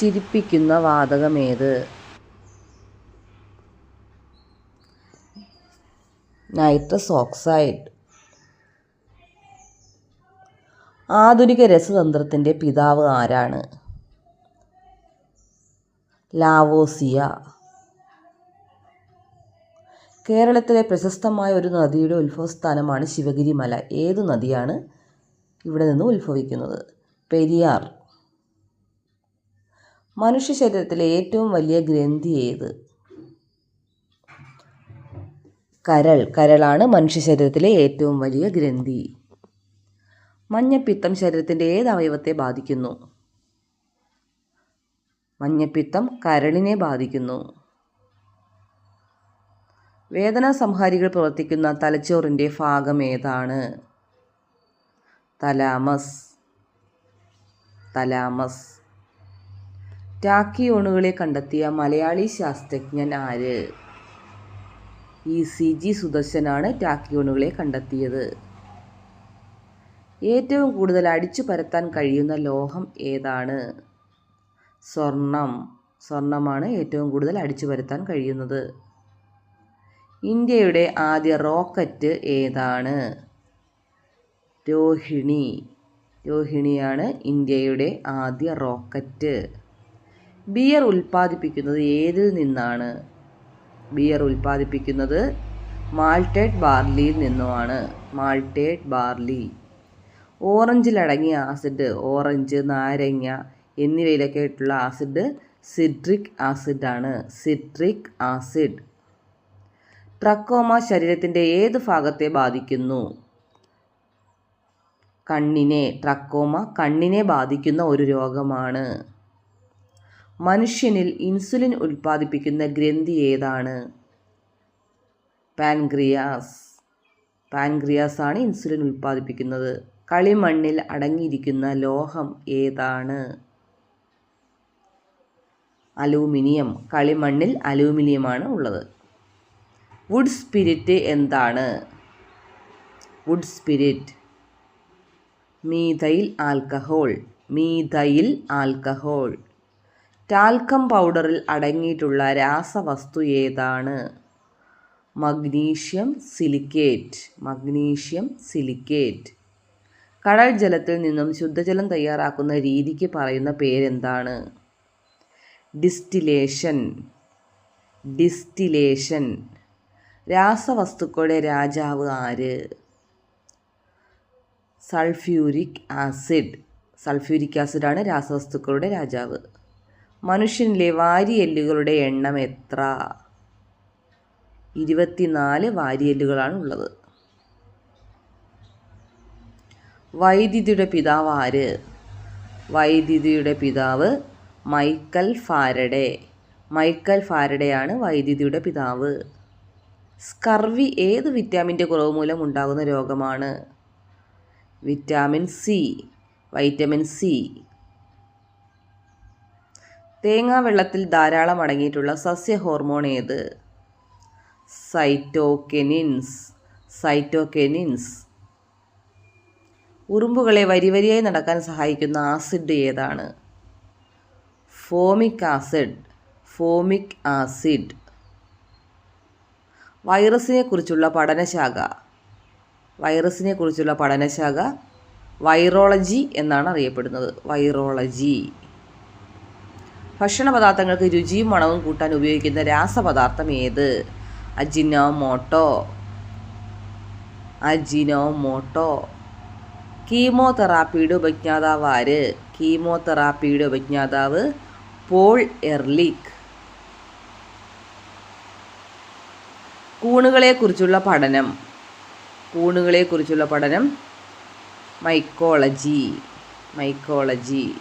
ചിരിപ്പിക്കുന്ന വാതകമേത്? Nitrous oxide. ആധുനിക രസതന്ത്രത്തിന്റെ പിതാവ് ആരാണ്? ലാവോസിയ. കേരളത്തിലെ പ്രശസ്തമായ ഒരു നദിയുടെ ഉത്ഭവസ്ഥാനമാണ് ശിവഗിരിമല. ഏതു നദിയാണ് ഇവിടെ നിന്ന് ഉത്ഭവിക്കുന്നത്? പെരിയാർ. മനുഷ്യ ശരീരത്തിലെ ഏറ്റവും വലിയ ഗ്രന്ഥി ഏത്? കരൾ. കരളാണ് മനുഷ്യ ശരീരത്തിലെ ഏറ്റവും വലിയ ഗ്രന്ഥി. മഞ്ഞപ്പിത്തം ശരീരത്തിന്റെ ഏത് അവയവത്തെ ബാധിക്കുന്നു? മഞ്ഞപ്പിത്തം കരളിനെ ബാധിക്കുന്നു. വേദനാ സംഹാരികൾ പ്രവർത്തിക്കുന്ന തലച്ചോറിന്റെ ഭാഗം ഏതാണ്? തലാമസ്. തലാമസ്. ടാക്കിയോണുകളെ കണ്ടെത്തിയ മലയാളി ശാസ്ത്രജ്ഞൻ ആര്? ഇ സി ജി സുദർശനാണ് ടാക്കിയോണുകളെ കണ്ടെത്തിയത്. ഏറ്റവും കൂടുതൽ അടിച്ചു പരത്താൻ കഴിയുന്ന ലോഹം ഏതാണ്? സ്വർണം. സ്വർണമാണ് ഏറ്റവും കൂടുതൽ അടിച്ചു പരത്താൻ കഴിയുന്നത്. ഇന്ത്യയുടെ ആദ്യ റോക്കറ്റ് ഏതാണ്? രോഹിണി. രോഹിണിയാണ് ഇന്ത്യയുടെ ആദ്യ റോക്കറ്റ്. ബിയർ ഉൽപ്പാദിപ്പിക്കുന്നത് ഏതിൽ നിന്നാണ്? ബിയർ ഉൽപ്പാദിപ്പിക്കുന്നത് മാൾട്ടേഡ് ബാർലിയിൽ നിന്നുമാണ്. മാൾട്ടേഡ് ബാർലി ഓറഞ്ചിലടങ്ങിയ ആസിഡ് ഓറഞ്ച് നാരങ്ങ എന്നിവയിലൊക്കെ ആയിട്ടുള്ള ആസിഡ് സിട്രിക് ആസിഡാണ് സിട്രിക് ആസിഡ് ട്രക്കോമ ശരീരത്തിന്റെ ഏത് ഭാഗത്തെ ബാധിക്കുന്നു? കണ്ണിനെ. ട്രക്കോമ കണ്ണിനെ ബാധിക്കുന്ന ഒരു രോഗമാണ്. മനുഷ്യനിൽ ഇൻസുലിൻ ഉൽപ്പാദിപ്പിക്കുന്ന ഗ്രന്ഥി ഏതാണ്? പാൻക്രിയാസ്. പാൻക്രിയാസ് ആണ് ഇൻസുലിൻ ഉൽപ്പാദിപ്പിക്കുന്നത്. കളിമണ്ണിൽ അടങ്ങിയിരിക്കുന്ന ലോഹം ഏതാണ്? അലൂമിനിയം. കളിമണ്ണിൽ അലൂമിനിയമാണ് ഉള്ളത്. വുഡ് സ്പിരിറ്റ് എന്താണ്? Wood spirit. Methyl alcohol. Methyl alcohol. Talcum പൗഡറിൽ അടങ്ങിയിട്ടുള്ള രാസവസ്തു ഏതാണ്? Magnesium silicate. Magnesium silicate. കടൽ ജലത്തിൽ നിന്നും ശുദ്ധജലം തയ്യാറാക്കുന്ന രീതിക്ക് പറയുന്ന പേരെന്താണ്? ഡിസ്റ്റിലേഷൻ. ഡിസ്റ്റിലേഷൻ. രാസവസ്തുക്കളുടെ രാജാവ് ആര്? Sulphuric acid. സൾഫ്യൂരിക് ആസിഡാണ് രാസവസ്തുക്കളുടെ രാജാവ്. മനുഷ്യനിലെ വാരിയെല്ലുകളുടെ എണ്ണം എത്ര? ഇരുപത്തിനാല് വാരിയെല്ലുകളാണ് ഉള്ളത് വൈദ്യുതിയുടെ പിതാവ് ആര്? വൈദ്യുതിയുടെ പിതാവ് മൈക്കൽ ഫാരഡെ. മൈക്കൽ ഫാരഡെയാണ് വൈദ്യുതിയുടെ പിതാവ്. സ്കർവി ഏത് വിറ്റാമിന്റെ കുറവ് മൂലം ഉണ്ടാകുന്ന രോഗമാണ്? വിറ്റാമിൻ സി വൈറ്റമിൻ സി തേങ്ങാ വെള്ളത്തിൽ ധാരാളം അടങ്ങിയിട്ടുള്ള സസ്യ ഹോർമോൺ ഏത്? സൈറ്റോകെനിൻസ്. സൈറ്റോകെനിൻസ്. ഉറുമ്പുകളെ വരിവരിയായി നടക്കാൻ സഹായിക്കുന്ന ആസിഡ് ഏതാണ്? Formic acid. Formic acid. വൈറസിനെ കുറിച്ചുള്ള പഠനശാഖ. വൈറസിനെ കുറിച്ചുള്ള പഠനശാഖ വൈറോളജി എന്നാണ് അറിയപ്പെടുന്നത്. വൈറോളജി. ഭക്ഷണ പദാർത്ഥങ്ങൾക്ക് രുചിയും മണവും കൂട്ടാൻ ഉപയോഗിക്കുന്ന രാസപദാർത്ഥം ഏത്? അജിനോമോട്ടോ. അജിനോമോട്ടോ. കീമോതെറാപ്പിയുടെ ഉപജ്ഞാതാവ് ആര്? കീമോതെറാപ്പിയുടെ ഉപജ്ഞാതാവ് പോൾ എർലിക്. കൂണുകളെക്കുറിച്ചുള്ള പഠനം. കൂണുകളെക്കുറിച്ചുള്ള പഠനം. മൈക്കോളജി. മൈക്കോളജി.